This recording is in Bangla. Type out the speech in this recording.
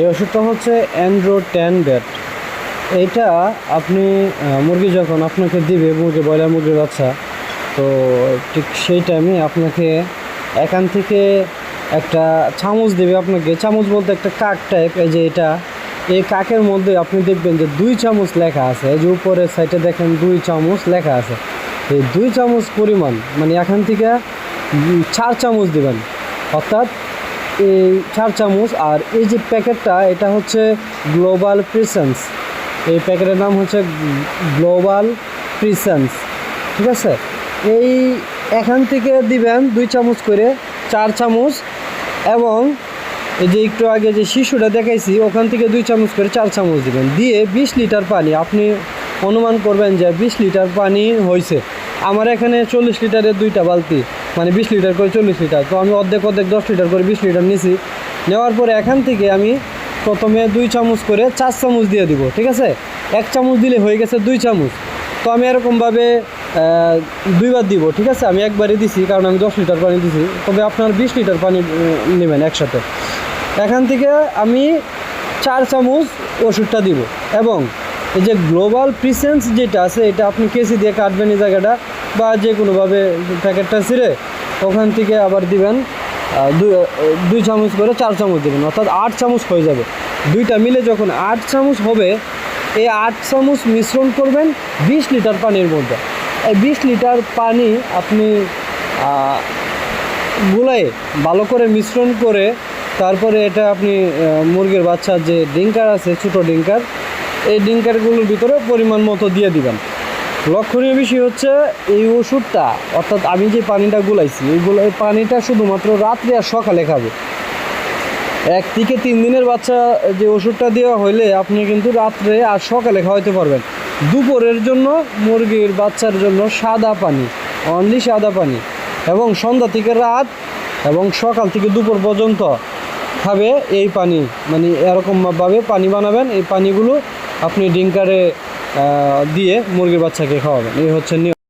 এই ওষুধটা হচ্ছে অ্যান্ড্রো টেন ব্যাট। এইটা আপনি মুরগি যখন আপনাকে দিবে, মুরগি, ব্রয়লার মুরগির বাচ্চা, তো ঠিক সেই টাইমে আপনাকে এখান থেকে একটা চামচ দেবে আপনাকে। চামচ বলতে একটা কাক টাইপ এই যে এটা, এই কাকের মধ্যে আপনি দেখবেন যে দুই চামচ লেখা আছে। এই যে উপরের সাইডে দেখেন দুই চামচ লেখা আছে। এই দুই চামচ পরিমাণ মানে এখান থেকে চার চামচ দেবেন। অর্থাৎ এই চার চামচ আর এই যে প্যাকেটটা, এটা হচ্ছে গ্লোবাল প্রিসেন্স এই প্যাকেটের নাম হচ্ছে গ্লোবাল প্রিসেন্স ঠিক আছে? এই এখান থেকে দিবেন দুই চামচ করে চার চামচ এবং এই যে একটু আগে যে শিশুটা দেখাইছি, ওখান থেকে দুই চামচ করে চার চামচ দিবেন। দিয়ে বিশ লিটার পানি, আপনি অনুমান করবেন যে বিশ লিটার পানি হয়েছে আমার এখানে চল্লিশ লিটারের দুইটা বালতি। মানে বিশ লিটার করে চল্লিশ লিটার। তো আমি অর্ধেক অর্ধেক দশ লিটার করে বিশ লিটার নিছি। নেওয়ার পরে এখান থেকে আমি প্রথমে দুই চামচ করে চার চামচ দিয়ে দিব, ঠিক আছে? এক চামচ দিলে হয়ে গেছে দুই চামচ। তো আমি এরকমভাবে দুইবার দিব, ঠিক আছে? আমি একবারই দিছি, কারণ আমি দশ লিটার পানি দিছি। তবে আপনার বিশ লিটার পানি নেবেন একসাথে। এখান থেকে আমি চার চামচ ওষুধটা দিব এবং এই যে গ্লোবাল প্রিসেন্স যেটা আছে, এটা আপনি কেসি দিয়ে কাটবেন এই জায়গাটা বা যে কোনোভাবে প্যাকেটটা ছিঁড়ে ওখান থেকে আবার দিবেন দুই চামচ করে চার চামচ দেবেন, অর্থাৎ আট চামচ হয়ে যাবে। দুইটা মিলে যখন আট চামচ হবে, এই আট চামচ মিশ্রণ করবেন বিশ লিটার পানির মধ্যে। এই বিশ লিটার পানি আপনি গুলাই ভালো করে মিশ্রণ করে তারপরে এটা আপনি মুরগির বাচ্চার যে ডিঙ্কার আছে, ছোটো ডিঙ্কার এই ডিঙ্কারগুলোর ভিতরে পরিমাণ মতো দিয়ে দিবেন। লক্ষণীয় বিষয় হচ্ছে এই ওষুধটা, অর্থাৎ আমি যে পানিটা গুলাইছি, এইগুলো এই পানিটা শুধুমাত্র রাত্রে আর সকালে খাবে। এক থেকে তিন দিনের বাচ্চা যে ওষুধটা দেওয়া হইলে আপনি কিন্তু রাত্রে আর সকালে খাওয়াতে পারবেন। দুপুরের জন্য মুরগির বাচ্চার জন্য সাদা পানি অনলি সাদা পানি, এবং সন্ধ্যা থেকে রাত এবং সকাল থেকে দুপুর পর্যন্ত খাবে এই পানি মানে এরকমভাবে পানি বানাবেন, এই পানিগুলো আপনি ডিঙ্কারে দিয়ে মুরগির বাচ্চাকে খাওয়াবেন। এই হচ্ছে নিয়ম।